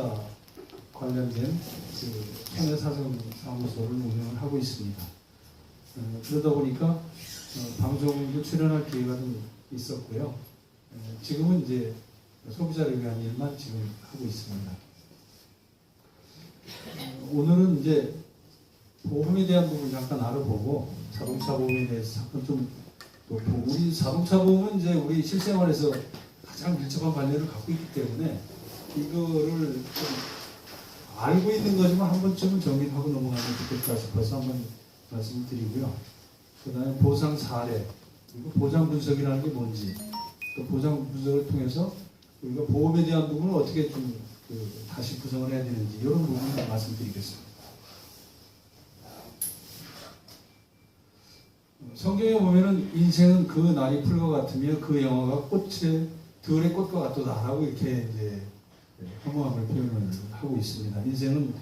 소비자 관련된 그 손해사정 사무소를 운영을 하고 있습니다. 어, 그러다 보니까 어, 방송도 출연할 기회가 좀 있었고요. 어, 지금은 이제 소비자를 위한 일만 지금 하고 있습니다. 어, 오늘은 이제 보험에 대한 부분 잠깐 알아보고 자동차 보험에 대해서 잠깐 좀또 보고 우리 자동차 보험은 이제 우리 실생활에서 가장 밀접한 관련을 갖고 있기 때문에 이거를 좀 알고 있는 거지만 한 번쯤은 정리하고 넘어가면 좋겠다 싶어서 한번 말씀을 드리고요. 그 다음에 보상 사례, 그리고 보장 분석이라는 게 뭔지, 또 보장 분석을 통해서 우리가 보험에 대한 부분을 어떻게 좀 그 다시 구성을 해야 되는지 이런 부분을 말씀드리겠습니다. 성경에 보면은 인생은 그 날이 풀과 같으며 그 영화가 꽃의 들의 꽃과 같도다라고 이렇게 이제 혐오함을 표현을 하고 있습니다. 인생은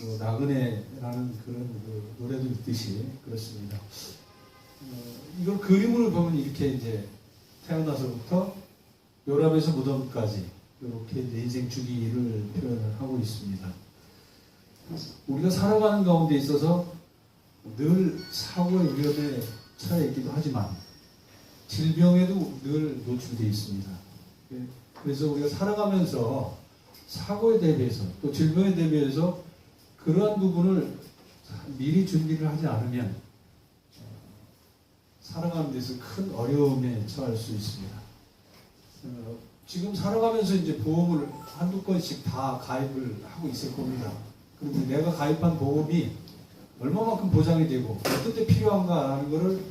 뭐 나그네라는 그런 그 노래도 있듯이 그렇습니다. 어, 이걸 그림으로 보면 이렇게 이제 태어나서부터 요람에서 무덤까지 이렇게 인생 주기를 표현을 하고 있습니다. 우리가 살아가는 가운데 있어서 늘 사고의 위험에 처해 있기도 하지만 질병에도 늘 노출되어 있습니다. 예, 그래서 우리가 살아가면서 사고에 대비해서 또 질병에 대비해서 그러한 부분을 미리 준비를 하지 않으면 어, 살아가는 데서 큰 어려움에 처할 수 있습니다. 어, 지금 살아가면서 이제 보험을 한두 건씩 다 가입을 하고 있을 겁니다. 그리고 내가 가입한 보험이 얼마만큼 보장이 되고 어떤 때 필요한가 하는 거를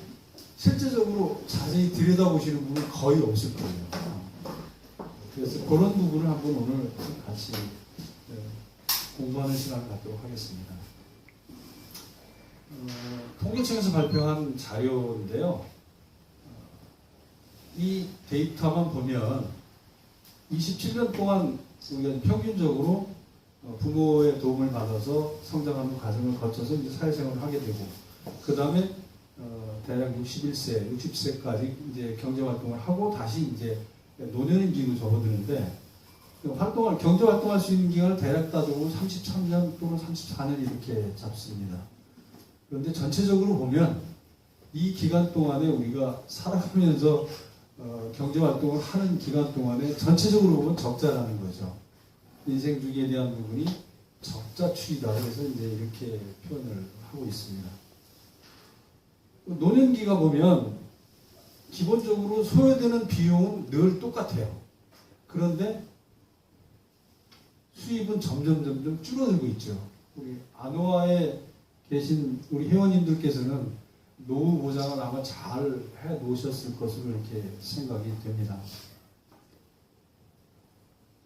실제적으로 자세히 들여다보시는 분은 거의 없을 거예요. 그래서 그런 부분을 한번 오늘 같이 어, 공부하는 시간을 갖도록 하겠습니다. 어, 통계청에서 발표한 자료인데요. 어, 이 데이터만 보면 27년 동안 우리가 평균적으로 어, 부모의 도움을 받아서 성장하는 과정을 거쳐서 이제 사회생활을 하게 되고 그 다음에 어, 대략 61세, 60세까지 이제 경제활동을 하고 다시 이제 노년임기로 접어드는데 그 활동을 경제 활동할 수 있는 기간을 대략 따지고 33년 또는 34년 이렇게 잡습니다. 그런데 전체적으로 보면 이 기간 동안에 우리가 살아가면서 어, 경제 활동을 하는 기간 동안에 전체적으로 보면 적자라는 거죠. 인생 주기에 대한 부분이 적자 추이다. 그래서 이제 이렇게 표현을 하고 있습니다. 노년기가 보면 기본적으로 소요되는 비용은 늘 똑같아요. 그런데 수입은 점점 점점 줄어들고 있죠. 우리 안호아에 계신 우리 회원님들께서는 노후 보장을 아마 잘 해 놓으셨을 것으로 이렇게 생각이 됩니다.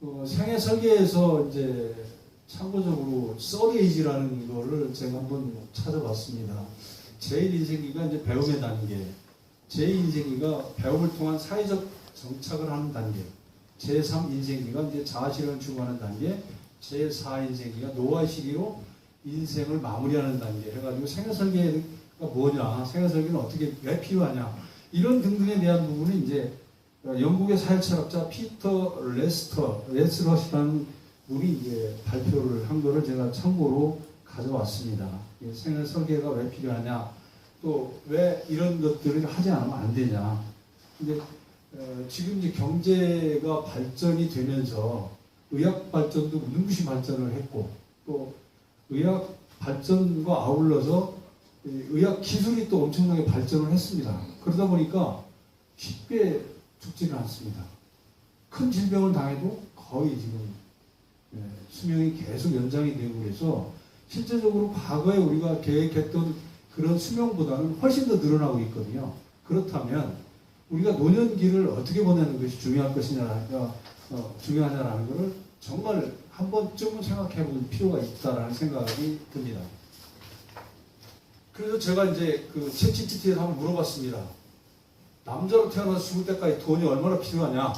어, 생애 설계에서 이제 참고적으로 서리에이지라는 거를 제가 한번 찾아봤습니다. 제1인생기가 이제 배움의 단계, 제2인생기가 배움을 통한 사회적 정착을 하는 단계, 제3 인생기가 이제 자아실현을 추구하는 단계, 제4 인생기가 노화 시기로 인생을 마무리하는 단계 해가지고 생애 설계가 뭐냐, 생애 설계는 어떻게 왜 필요하냐 이런 등등에 대한 부분은 이제 어, 영국의 사회철학자 피터 레스터 레스러시라는 분이 이제 발표를 한 거를 제가 참고로 가져왔습니다. 이 생활 설계가 왜 필요하냐, 또 왜 이런 것들을 하지 않으면 안 되냐. 근데 어, 지금 이제 경제가 발전이 되면서 의학 발전도 눈부시 발전을 했고 또 의학 발전과 아울러서 이 의학 기술이 또 엄청나게 발전을 했습니다. 그러다 보니까 쉽게 죽지는 않습니다. 큰 질병을 당해도 거의 지금 예, 수명이 계속 연장이 되고 그래서 실제적으로 과거에 우리가 계획했던 그런 수명보다는 훨씬 더 늘어나고 있거든요. 그렇다면 우리가 노년기를 어떻게 보내는 것이 중요할 것이냐가 어, 중요하냐라는 것을 정말 한 번쯤은 생각해 볼 필요가 있다라는 생각이 듭니다. 그래서 제가 이제 그 챗GPT에 한번 물어봤습니다. 남자로 태어나서 죽을 때까지 돈이 얼마나 필요하냐?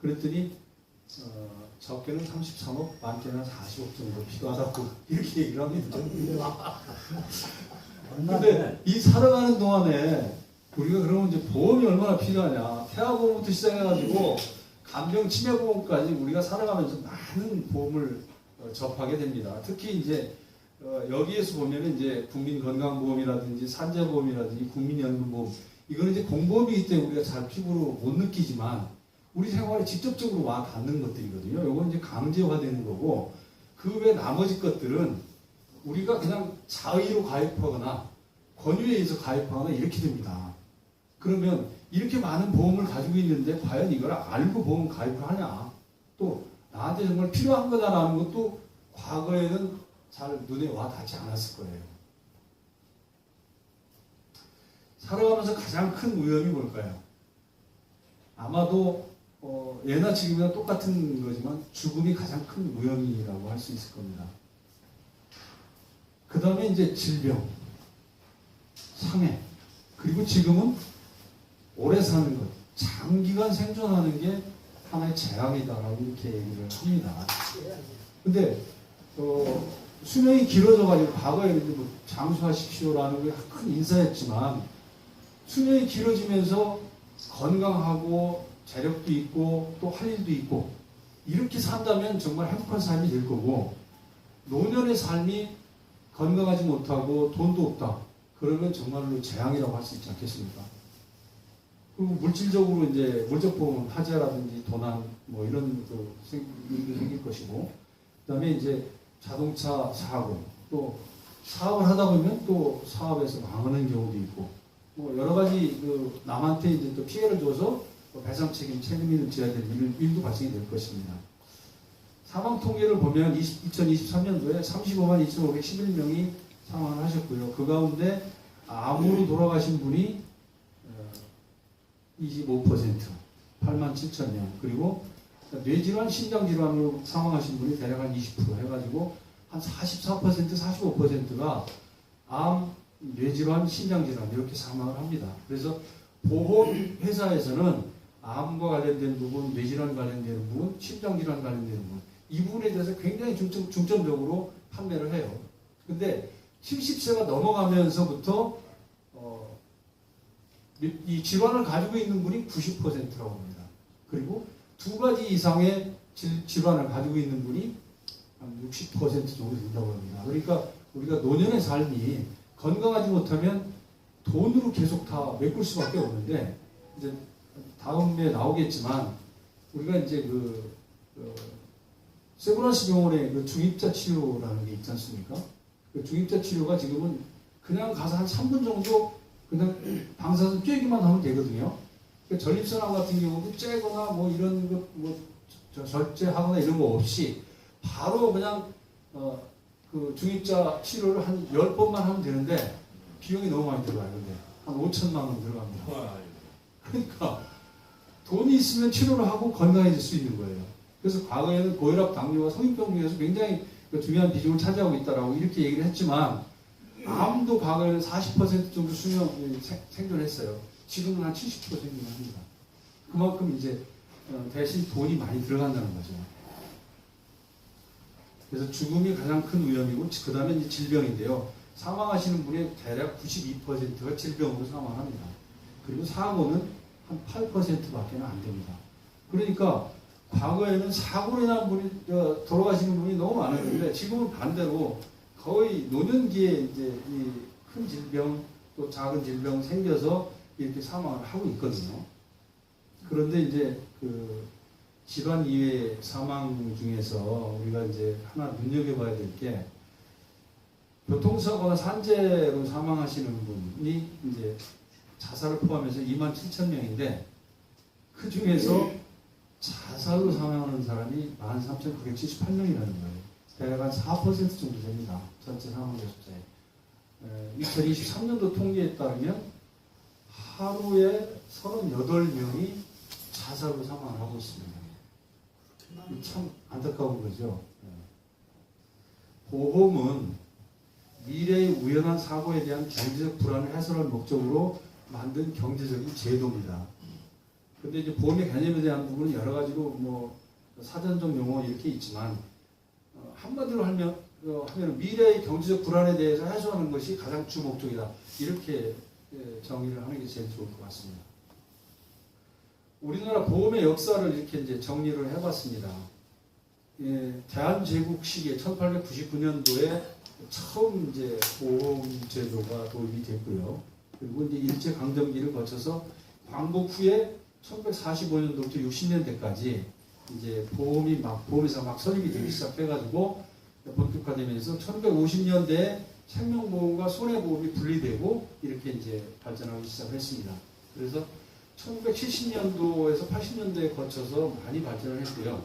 그랬더니 어, 적게는 33억, 많게는 40억 정도 필요하다고 이렇게 얘기를 합니다. 근데 이 살아가는 동안에 우리가 그러면 이제 보험이 얼마나 필요하냐? 태아보험부터 시작해가지고 간병 치매보험까지 우리가 살아가면서 많은 보험을 어, 접하게 됩니다. 특히 이제 어, 여기에서 보면은 이제 국민건강보험이라든지 산재보험이라든지 국민연금보험 이거는 이제 공보험이기 때문에 우리가 잘 피부로 못 느끼지만 우리 생활에 직접적으로 와 닿는 것들이거든요. 요건 이제 강제화되는 거고 그 외 나머지 것들은 우리가 그냥 자의로 가입하거나 권유에 의해서 가입하거나 이렇게 됩니다. 그러면 이렇게 많은 보험을 가지고 있는데 과연 이걸 알고 보험 가입을 하냐? 또 나한테 정말 필요한 거다라는 것도 과거에는 잘 눈에 와 닿지 않았을 거예요. 살아가면서 가장 큰 위험이 뭘까요? 아마도 어, 예나 지금이나 똑같은 거지만 죽음이 가장 큰 위험이라고 할 수 있을 겁니다. 그 다음에 이제 질병, 상해, 그리고 지금은 오래 사는 것, 장기간 생존하는 게 하나의 재앙이다라고 이렇게 얘기를 합니다. 근데 어, 수명이 길어져가지고 과거에 뭐 장수하십시오라는 게 큰 인사였지만 수명이 길어지면서 건강하고 재력도 있고 또 할 일도 있고 이렇게 산다면 정말 행복한 삶이 될 거고 노년의 삶이 건강하지 못하고 돈도 없다. 그러면 정말로 재앙이라고 할 수 있지 않겠습니까? 그리고 물질적으로 이제 물적 보험 화재라든지 도난 뭐 이런 그 생- 일도 생길 것이고 그다음에 이제 자동차 사고 또 사업을 하다 보면 또 사업에서 망하는 경우도 있고 뭐 여러 가지 그 남한테 이제 또 피해를 줘서 또 배상 책임 책임을 져야 될 일, 일도 발생이 될 것입니다. 사망 통계를 보면 2023년도에 35만 2,511명이 사망을 하셨고요. 그 가운데 암으로 돌아가신 분이 어, 25% 8만 7천 명 그리고 뇌질환, 심장질환으로 사망하신 분이 대략 한 20% 해가지고 한 44% 45%가 암, 뇌질환, 심장질환 이렇게 사망을 합니다. 그래서 보험 회사에서는 암과 관련된 부분, 뇌질환 관련된 부분, 심장질환 관련된 부분 이 부분에 대해서 굉장히 중점, 중점적으로 판매를 해요. 근데 70세가 넘어가면서부터 어, 이- 이 질환을 가지고 있는 분이 90%라고 합니다. 그리고 두 가지 이상의 질, 질환을 가지고 있는 분이 한 60% 정도 된다고 합니다. 그러니까 우리가 노년의 삶이 건강하지 못하면 돈으로 계속 다 메꿀 수밖에 없는데 이제 다음에 나오겠지만 우리가 이제 그, 그 세브란스 병원의 그 중입자 치료라는 게 있지 않습니까? 그 중입자 치료가 지금은 그냥 가서 한 3분 정도 그냥 방사선 쬐기만 하면 되거든요. 그 전립선암 같은 경우도 쬐거나 뭐 이런 거뭐 절제하거나 이런 거 없이 바로 그냥 어, 그 중입자 치료를 한 10번만 하면 되는데 비용이 너무 많이 들어가요. 근데 한 5천만 원 들어갑니다. 그러니까 돈이 있으면 치료를 하고 건강해질 수 있는 거예요. 그래서 과거에는 고혈압, 당뇨가 성인병 중에서 굉장히 그 중요한 비중을 차지하고 있다라고 이렇게 얘기를 했지만 암도 과거에는 40% 정도 수명 생- 생존했어요. 지금은 한 70% 생존합니다. 그만큼 이제 어, 대신 돈이 많이 들어간다는 거죠. 그래서 죽음이 가장 큰 위험이고 그 다음에 이제 질병인데요. 사망하시는 분의 대략 92%가 질병으로 사망합니다. 그리고 사고는 한 8%밖에 안 됩니다. 그러니까 과거에는 사고로 인한 분이 어, 돌아가시는 분이 너무 많았는데 지금은 반대로 거의 노년기에 이제 이 큰 질병 또 작은 질병 생겨서 이렇게 사망을 하고 있거든요. 그런데 이제 그 질환 이외의 사망 중에서 우리가 이제 하나 눈여겨봐야 될 게 교통사고나 산재로 사망하시는 분이 이제 자살을 포함해서 2만 7천 명인데 그 중에서 자살로 사망하는 사람이 13,978명이라는 거예요. 대략 한4% 정도 됩니다. 전체 사망자 숫자에. 2023년도 통계에 따르면 하루에 38명이 자살로 사망을 하고 있습니다. 이참 안타까운 거죠. 예. 보험은 미래의 우연한 사고에 대한 경제적 불안을 해소할 목적으로 만든 경제적인 제도입니다. 근데 이제 보험의 개념에 대한 부분은 여러 가지로 뭐 사전적 용어 이렇게 있지만 어, 한마디로 하면 어, 하면 미래의 경제적 불안에 대해서 해소하는 것이 가장 주 목적이다. 이렇게 예, 정의를 하는 게 제일 좋을 것 같습니다. 우리나라 보험의 역사를 이렇게 이제 정리를 해봤습니다. 예, 대한제국 시기에 1899년도에 처음 이제 보험 제도가 도입이 됐고요. 그리고 이제 일제 강점기를 거쳐서 광복 후에 1945년도부터 60년대까지 이제 보험이 막 보험회사 막 설립이 되기 시작해가지고 본격화되면서 1950년대에 생명보험과 손해보험이 분리되고 이렇게 이제 발전하기 시작했습니다. 그래서 1970년도에서 80년대에 거쳐서 많이 발전을 했고요.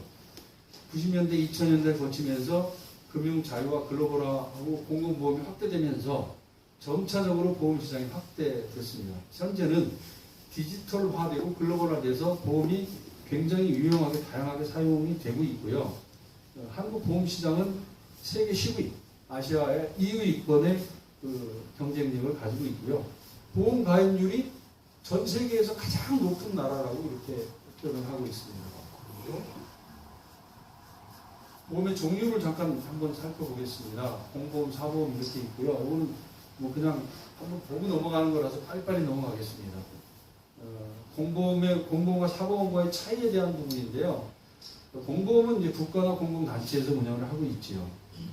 90년대, 2000년대를 거치면서 금융 자유화 글로벌화하고 공공보험이 확대되면서 점차적으로 보험 시장이 확대됐습니다. 현재는 디지털화되고 글로벌화돼서 보험이 굉장히 유용하게 다양하게 사용이 되고 있고요. 어, 한국 보험 시장은 세계 10위, 아시아의 2위권의 그 경쟁력을 가지고 있고요. 보험 가입률이 전 세계에서 가장 높은 나라라고 이렇게 표현을 하고 있습니다. 보험의 종류를 잠깐 한번 살펴보겠습니다. 공보험, 사보험 이렇게 있고요. 이거는 뭐 그냥 한번 보고 넘어가는 거라서 빨리빨리 넘어가겠습니다. 어, 공보험의 공보험과 사보험과의 차이에 대한 부분인데요. 공보험은 이제 국가나 공공단체에서 운영을 하고 있지요.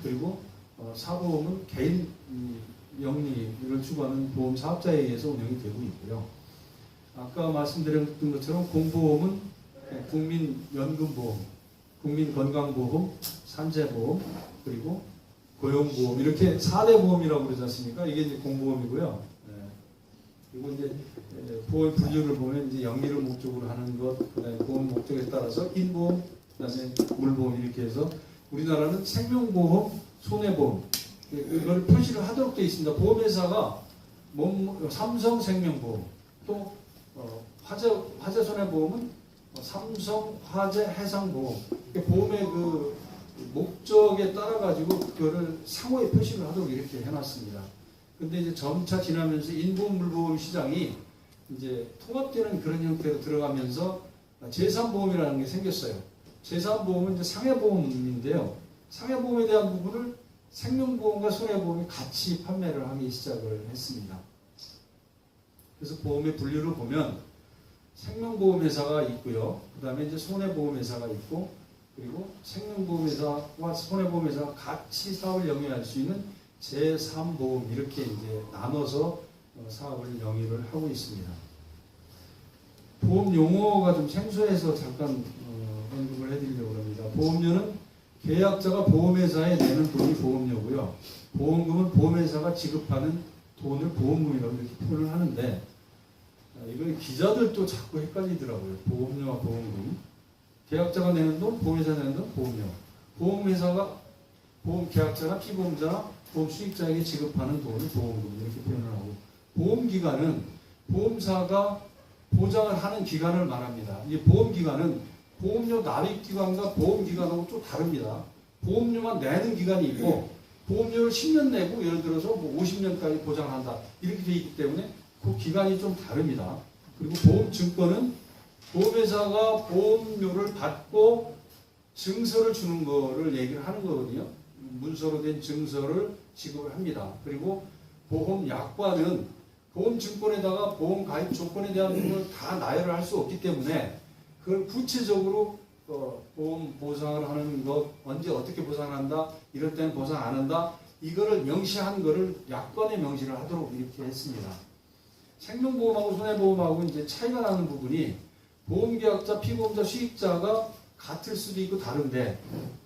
그리고 어, 사보험은 개인 이, 영리를 추구하는 보험 사업자에 의해서 운영이 되고 있고요. 아까 말씀드렸던 것처럼 공보험은 국민연금보험, 국민건강보험, 산재보험, 그리고 고용보험 이렇게 4대 보험이라고 그러지 않습니까? 이게 이제 공보험이고요. 네. 그리고 이제 에, 보험 분류를 보면 이제 영리를 목적으로 하는 것, 보험 목적에 따라서 인보험, 그다음에 물보험 이렇게 해서 우리나라는 생명보험, 손해보험 이걸 표시를 하도록 되어 있습니다. 보험회사가 몸- 삼성생명보험 또 어, 화재 화재 손해보험은 어, 삼성 화재 해상보험 보험의 그 목적에 따라 가지고 그거를 상호에 표시를 하도록 이렇게 해놨습니다. 근데 이제 점차 지나면서 인보험 물보험 시장이 이제 통합되는 그런 형태로 들어가면서 제3보험이라는 게 생겼어요. 제3보험은 이제 상해보험인데요. 상해보험에 대한 부분을 생명보험과 손해보험이 같이 판매를 하기 시작을 했습니다. 그래서 보험의 분류를 보면 생명보험회사가 있고요. 그 다음에 이제 손해보험회사가 있고 그리고 생명보험회사와 손해보험회사가 같이 사업을 영위할 수 있는 제3보험 이렇게 이제 나눠서 어, 사업을 영위를 하고 있습니다. 보험 용어가 좀 생소해서 잠깐 어, 언급을 해드리려고 합니다. 보험료는 계약자가 보험회사에 내는 돈이 보험료고요. 보험금은 보험회사가 지급하는 돈을 보험금이라고 이렇게 표현을 하는데 아, 이걸 기자들도 자꾸 헷갈리더라고요. 보험료와 보험금. 계약자가 내는 돈, 보험회사 내는 돈, 보험료. 보험회사가 보험 계약자나 피보험자나 보험 수익자에게 지급하는 돈을 보험금 이렇게 표현을 하고 보험 기간은 보험사가 보장을 하는 기간을 말합니다. 이 보험 기간은 보험료 납입 기간과 보험 기간하고 좀 다릅니다. 보험료만 내는 기간이 있고 보험료를 10년 내고 예를 들어서 뭐 50년까지 보장한다 이렇게 돼 있기 때문에 그 기간이 좀 다릅니다. 그리고 보험증권은 보험회사가 보험료를 받고 증서를 주는 거를 얘기를 하는 거거든요. 문서로 된 증서를 지급을 합니다. 그리고 보험약관은 보험증권에다가 보험 가입 조건에 대한 부분을 다 나열을 할 수 없기 때문에 그걸 구체적으로 어, 보험 보상을 하는 것 언제 어떻게 보상한다 이럴 때는 보상 안 한다 이거를 명시한 거를 약관에 명시를 하도록 이렇게 했습니다. 생명보험하고 손해보험하고 이제 차이가 나는 부분이 보험계약자, 피보험자, 수익자가 같을 수도 있고 다른데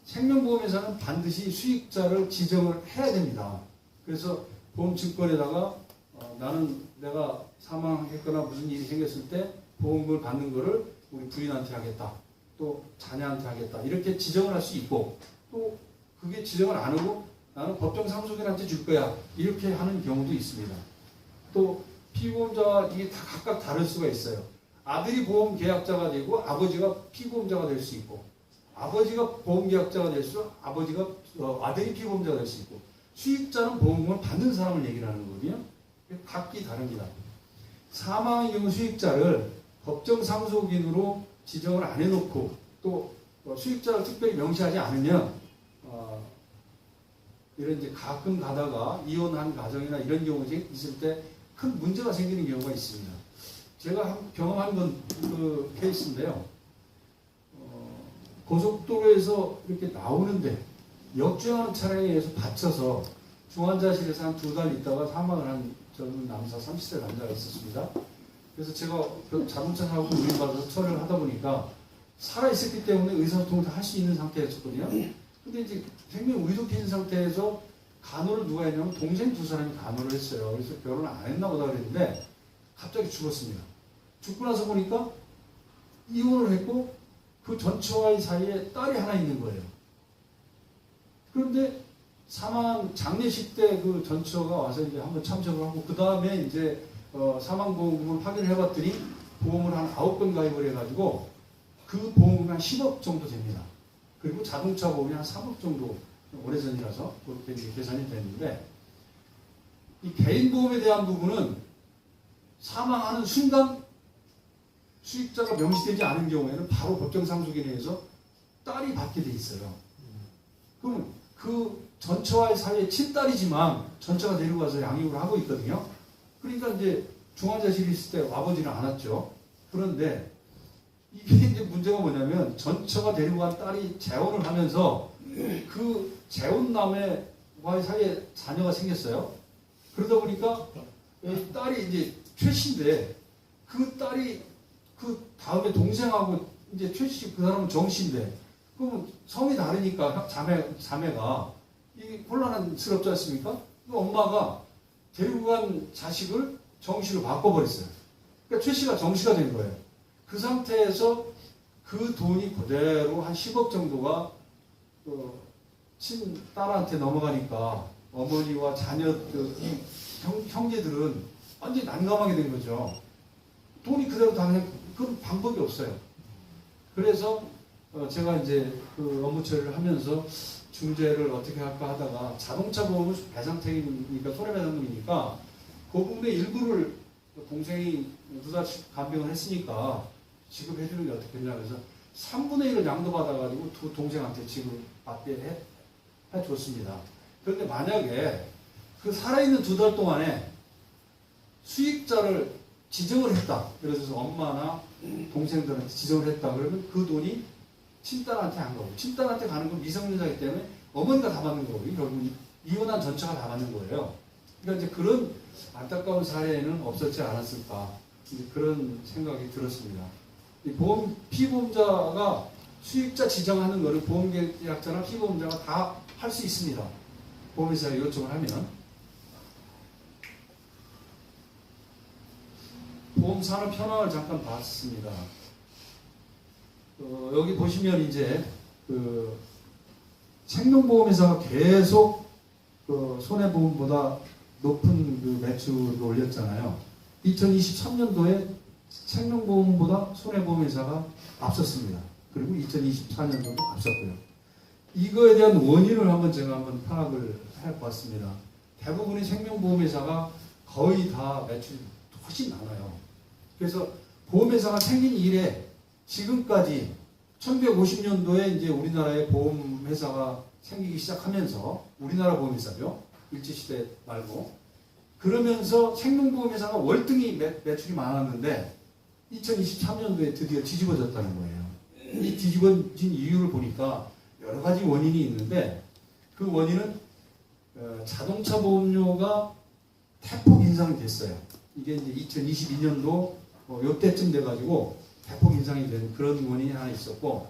생명보험회사는 반드시 수익자를 지정을 해야 됩니다. 그래서 보험증권에다가 어, 나는 내가 사망했거나 무슨 일이 생겼을 때 보험금을 받는 거를 우리 부인한테 하겠다. 또 자녀한테 하겠다. 이렇게 지정을 할 수 있고 또 그게 지정을 안 하고 나는 법정 상속인한테 줄 거야. 이렇게 하는 경우도 있습니다. 또 피보험자와 이게 다 각각 다를 수가 있어요. 아들이 보험 계약자가 되고 아버지가 피보험자가 될 수 있고 아버지가 보험 계약자가 될 수, 아버지가 어, 아들이 피보험자가 될 수 있고 수익자는 보험금을 받는 사람을 얘기를 하는 거거든요. 각기 다릅니다. 사망의 경우 수익자를 법정 상속인으로 지정을 안 해놓고 또 어, 수익자를 특별히 명시하지 않으면 어, 이런 이제 가끔 가다가 이혼한 가정이나 이런 경우에 있을 때 큰 문제가 생기는 경우가 있습니다. 제가 한- 경험한 건그 케이스인데요. 어, 고속도로에서 이렇게 나오는데 역주행하는 차량에 의해서 받쳐서 중환자실에서 한 두 달 있다가 사망을 한 젊은 남사 30세 남자가 있었습니다. 그래서 제가 그 자동차 사고 의뢰받아서 처리를 하다 보니까 살아있었기 때문에 의사소통을 다할수 있는 상태였었거든요. 근데 이제 생명 위독해진 상태에서 간호를 누가 했냐면 동생 두 사람이 간호를 했어요. 그래서 결혼을 안 했나 보다 그랬는데 갑자기 죽었습니다. 죽고 나서 보니까 이혼을 했고 그 전처와의 사이에 딸이 하나 있는 거예요. 그런데 사망 장례식 때 그 전처가 와서 이제 한번 참석을 하고 그 다음에 이제 어, 사망 보험금을 확인을 해봤더니 보험을 한 아홉 건 가입을 해가지고 그 보험은 한 10억 정도 됩니다. 그리고 자동차 보험이 한 3억 정도 오래전이라서 그렇게 계산이 됐는데 이 개인 보험에 대한 부분은 사망하는 순간 수익자가 명시되지 않은 경우에는 바로 법정 상속인에 의해서 딸이 받게 돼 있어요. 그러면 그 전처와의 사이에 친딸이지만 전처가 데리고 가서 양육을 하고 있거든요. 그러니까 이제 중환자실에 있을 때 아버지는 안 왔죠. 그런데 이게 이제 문제가 뭐냐면 전처가 데리고 간 딸이 재혼을 하면서 그 재혼남의 사이에 자녀가 생겼어요. 그러다 보니까 이 딸이 이제 최 씨인데 그 딸이 그 다음에 동생하고 이제 최씨 그 사람은 정 씨인데 그러면 성이 다르니까 자매 자매가 이게 곤란스럽지 않습니까? 그 엄마가 데리고 간 자식을 정 씨로 바꿔버렸어요. 그러니까 최 씨가 정 씨가 된 거예요. 그 상태에서 그 돈이 그대로 한 10억 정도가 어, 친딸한테 넘어가니까 어머니와 자녀 그, 이 형, 형제들은 완전히 난감하게 된 거죠. 돈이 그대로 다 그냥 그 방법이 없어요. 그래서 어, 제가 이제 그 업무 처리를 하면서 중재를 어떻게 할까 하다가 자동차 보험은 배상책임이니까 손해배상금이니까 그 부분의 일부를 동생이 두 달씩 간병을 했으니까 지급해주는 게 어떻겠냐 그래서 3분의 1을 양도받아가지고 두 동생한테 지급받게 해, 해줬습니다. 그런데 만약에 그 살아있는 두 달 동안에 수익자를 지정을 했다. 그래서 엄마나 동생들한테 지정을 했다. 그러면 그 돈이 친딸한테 안 가고 친딸한테 가는 건 미성년자이기 때문에 어머니가 다 받는 거고 결국 이혼한 전처가 다 받는 거예요. 그러니까 이제 그런 안타까운 사례는 없었지 않았을까 그런 생각이 들었습니다. 이 보험 피보험자가 수익자 지정하는 거를 보험계약자나 피보험자가 다 할 수 있습니다. 보험회사에 요청을 하면 보험 산업 현황을 잠깐 봤습니다. 어, 여기 보시면 이제 그 생명보험회사가 계속 그 손해보험보다 높은 그 매출을 올렸잖아요. 2023년도에 생명보험보다 손해보험회사가 앞섰습니다. 그리고 2024년도도 앞섰고요. 이거에 대한 원인을 한번 제가 한번 파악을 해봤습니다. 대부분의 생명보험회사가 거의 다 매출이 훨씬 많아요. 그래서 보험회사가 생긴 이래 지금까지 1950년도에 이제 우리나라에 보험회사가 생기기 시작하면서 우리나라 보험회사죠. 일제시대 말고 그러면서 생명보험회사가 월등히 매, 매출이 많았는데 2023년도에 드디어 뒤집어졌다는 거예요. 이 뒤집어진 이유를 보니까 여러 가지 원인이 있는데 그 원인은 어, 자동차 보험료가 대폭 인상이 됐어요. 이게 이제 2022년도 어, 요때쯤 돼가지고 대폭 인상이 된 그런 원인이 하나 있었고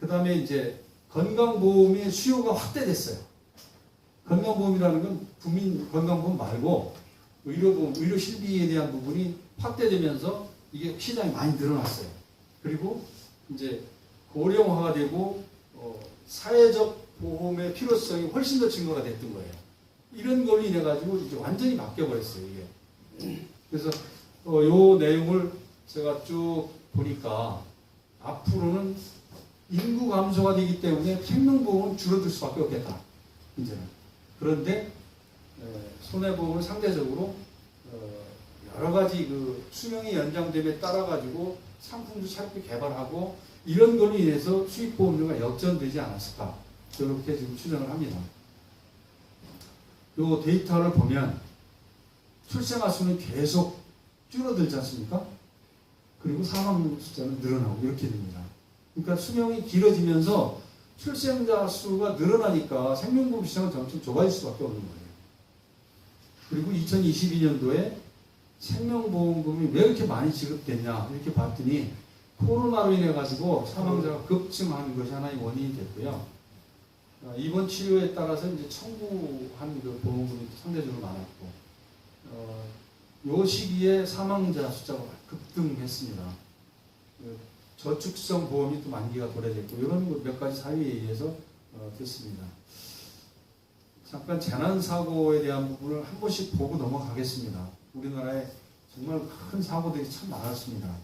그 다음에 이제 건강보험의 수요가 확대됐어요. 건강보험이라는 건 국민 건강보험 말고 의료보험, 의료 실비에 대한 부분이 확대되면서 이게 시장이 많이 늘어났어요. 그리고 이제 고령화가 되고 어, 사회적 보험의 필요성이 훨씬 더 증가가 됐던 거예요. 이런 걸로 인해 가지고 이제 완전히 바뀌어 버렸어요 이게. 그래서 어, 요 내용을 제가 쭉 보니까 앞으로는 인구 감소가 되기 때문에 생명보험은 줄어들 수밖에 없겠다. 이제는. 그런데 에, 손해보험은 상대적으로 어, 여러 가지 그 수명이 연장됨에 따라 가지고 상품도 새롭게 개발하고 이런 걸로 인해서 수익 보험료가 역전되지 않았을까 저렇게 지금 추정을 합니다. 요 데이터를 보면 출생아 수는 계속 줄어들지 않습니까? 그리고 사망 숫자는 늘어나고 이렇게 됩니다. 그러니까 수명이 길어지면서 출생자 수가 늘어나니까 생명보험 시장은 점점 좁아질 수밖에 없는 거예요. 그리고 2022년도에 생명보험금이 왜 이렇게 많이 지급됐냐 이렇게 봤더니 코로나로 인해 가지고 사망자가 급증하는 것이 하나의 원인이 됐고요. 어, 입원 치료에 따라서 이제 청구한 그 보험금이 상대적으로 많았고, 어, 요 시기에 사망자 숫자가 급등했습니다. 그 저축성 보험이 또 만기가 도래됐고 이런 몇 가지 사유에 의해서 어, 됐습니다. 잠깐 재난 사고에 대한 부분을 한 번씩 보고 넘어가겠습니다. 우리나라에 정말 큰 사고들이 참 많았습니다.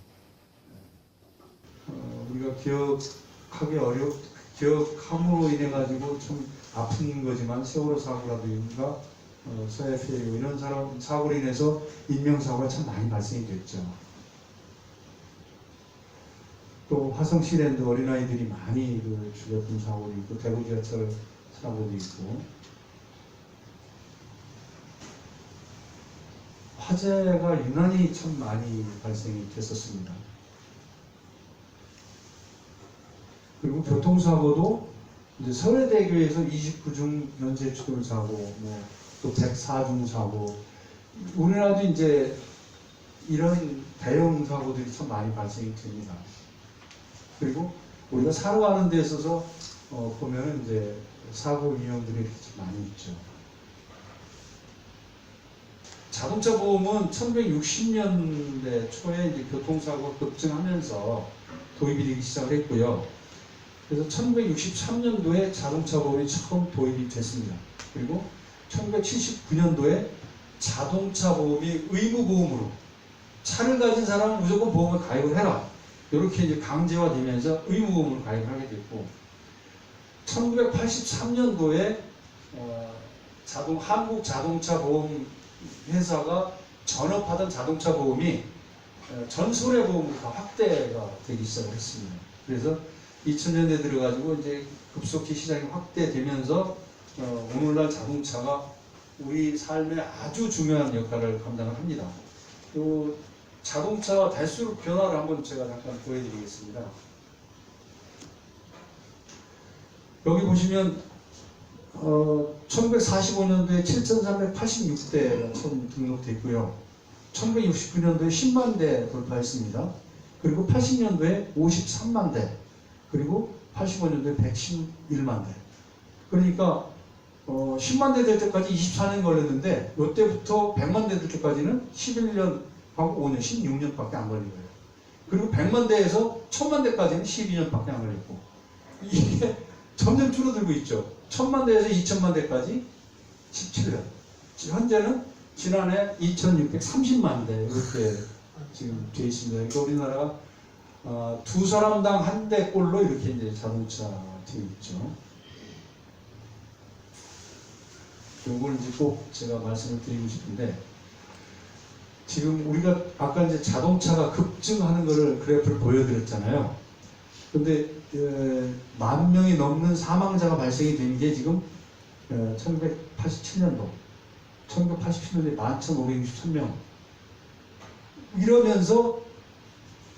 어, 우리가 기억하기 어려 기억함으로 인해 가지고 좀 아픈 거지만 세월호 사고라든가 어, 서해 피해고 이런 사람 사고로 인해서 인명 사고가 참 많이 발생이 됐죠. 또 화성 시랜드 어린아이들이 많이 그 죽었던 사고도 있고 대구 지하철 사고도 있고 화재가 유난히 참 많이 발생이 됐었습니다. 그리고 교통사고도 이제 서해대교에서 29중 연쇄 추돌 사고, 뭐 또 104중 사고, 우리나라도 이제 이런 대형 사고들이 참 많이 발생이 됩니다. 그리고 우리가 살아가는 데 있어서 어, 보면은 이제 사고 위험들이 이렇게 좀 많이 있죠. 자동차 보험은 1960년대 초에 이제 교통사고가 급증하면서 도입이 되기 시작을 했고요. 그래서 1963년도에 자동차 보험이 처음 도입이 됐습니다. 그리고 1979년도에 자동차 보험이 의무 보험으로 차를 가진 사람은 무조건 보험을 가입을 해라. 이렇게 이제 강제화되면서 의무 보험을 가입을 하게 됐고 1983년도에 어, 자동 한국 자동차 보험 회사가 전업하던 자동차 보험이 어, 전소래 보험으로 다 확대가 되기 시작을 했습니다. 그래서 2000년대 들어가지고 이제 급속히 시장이 확대되면서 어, 오늘날 자동차가 우리 삶에 아주 중요한 역할을 감당을 합니다. 요 자동차 대수록 변화를 한번 제가 잠깐 보여드리겠습니다. 여기 보시면 어, 1945년도에 7,386대가 처음 등록됐고요. 1969년도에 10만 대 돌파했습니다. 그리고 80년도에 53만 대, 그리고 85년도에 111만 대. 그러니까 어, 10만 대 될 때까지 24년 걸렸는데 이때부터 100만 대 될 때까지는 11년 하고 5년, 16년밖에 안 걸린 거예요. 그리고 100만 대에서 1000만 대까지는 12년밖에 안 걸렸고 이게 점점 줄어들고 있죠. 1000만 대에서 2000만 대까지 17년. 현재는 지난해 2630만 대 이렇게 지금 돼 있습니다. 그러니까 우리나라가 어, 두 사람당 한 대꼴로 이렇게 이제 자동차 되어 있죠. 요걸 이제 꼭 제가 말씀을 드리고 싶은데 지금 우리가 아까 이제 자동차가 급증하는 거를 그래프를 보여드렸잖아요. 근데 에, 만 명이 넘는 사망자가 발생이 된 게 지금 에, 1987년도, 1987년도에 11,563명. 이러면서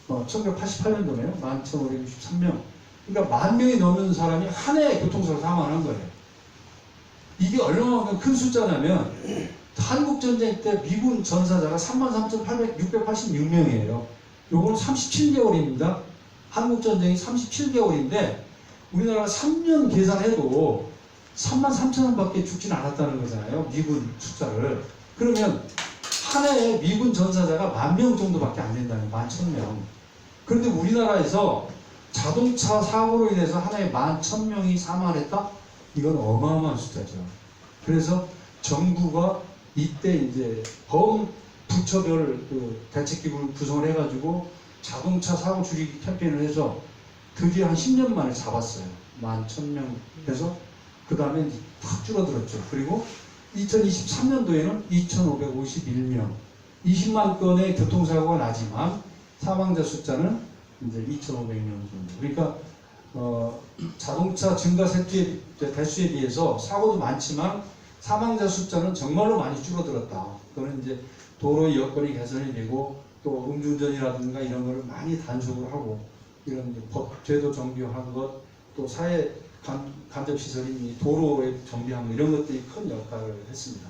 어, 1988년도네요. 11,563명. 그러니까 만 명이 넘는 사람이 한 해에 교통사고 사망한 거예요. 이게 얼마만큼 큰 숫자냐면 한국 전쟁 때 미군 전사자가 33,686명이에요. 요거는 37개월입니다. 한국 전쟁이 37개월인데 우리나라가 3년 계산해도 3만 3천 명밖에 죽진 않았다는 거잖아요. 미군 숫자를. 그러면 한 해에 미군 전사자가 만 명 정도밖에 안 된다는 만천 명. 그런데 우리나라에서 자동차 사고로 인해서 한 해에 만천 명이 사망했다? 이건 어마어마한 숫자죠. 그래서 정부가 이때 이제 범 부처별 그 대책기구를 구성을 해가지고 자동차 사고 줄이기 캠페인을 해서 드디어 한 10년 만에 잡았어요. 만 천명 해서 그 다음에 확 줄어들었죠. 그리고 2023년도에는 2,551명. 20만 건의 교통사고가 나지만 사망자 숫자는 이제 2,500명 정도. 그러니까 어, 자동차 증가 세수에, 대수에 비해서 사고도 많지만 사망자 숫자는 정말로 많이 줄어들었다. 그거는 이제 도로의 여건이 개선이 되고 또 음주운전이라든가 이런 거를 많이 단속을 하고 이런 법 제도 정비한 것, 또 사회 간, 간접 시설인 이 도로의 정비한 것 이런 것들이 큰 역할을 했습니다.